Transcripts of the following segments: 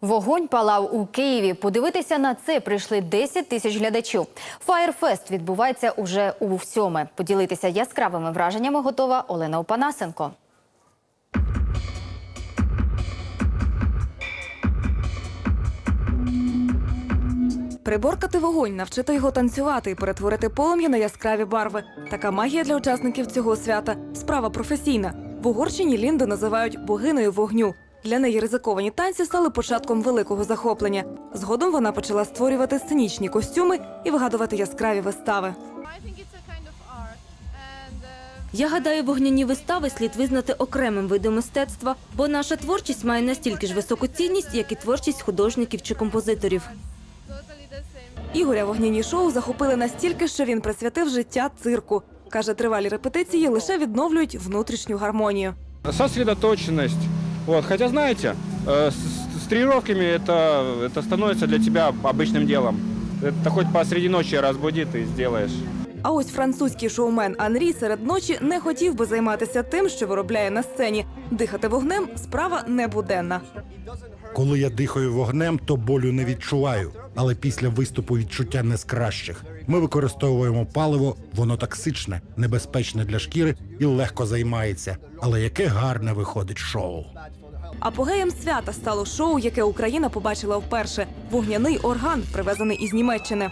Вогонь палав у Києві. Подивитися на це прийшли 10 тисяч глядачів. Фаєрфест відбувається уже у всьоме. Поділитися яскравими враженнями готова Олена Опанасенко. Приборкати вогонь, навчити його танцювати і перетворити полум'я на яскраві барви. Така магія для учасників цього свята справа професійна. В Угорщині Лінду називають богинею вогню. Для неї ризиковані танці стали початком великого захоплення. Згодом вона почала створювати сценічні костюми і вигадувати яскраві вистави. Я гадаю, вогняні вистави слід визнати окремим видом мистецтва, бо наша творчість має настільки ж високу цінність, як і творчість художників чи композиторів. Ігоря вогняні шоу захопили настільки, що він присвятив життя цирку. Каже, тривалі репетиції лише відновлюють внутрішню гармонію. сосредоточенность. Вот. Хотя, знаете, э, с, с тренировками это, это становится для тебя обычным делом. Это хоть посреди ночи разбудит и сделаешь. А ось французький шоумен Анрі серед ночі не хотів би займатися тим, що виробляє на сцені. Дихати вогнем справа небуденна. Коли я дихаю вогнем, то болю не відчуваю, але після виступу відчуття не з кращих. Ми використовуємо паливо, воно токсичне, небезпечне для шкіри і легко займається. Але яке гарне виходить шоу. Апогеєм свята стало шоу, яке Україна побачила вперше. Вогняний орган, привезений із Німеччини.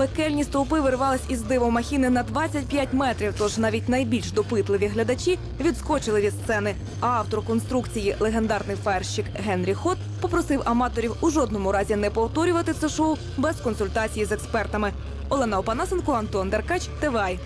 Пекельні стовпи вирвались із дивомахіни на 25 метрів, тож навіть найбільш допитливі глядачі відскочили від сцени. А автор конструкції, легендарний фаєрщик Генрі Хот, попросив аматорів у жодному разі не повторювати це шоу без консультації з експертами. Олена Опанасенко, Антон Деркач, ТВАЙ.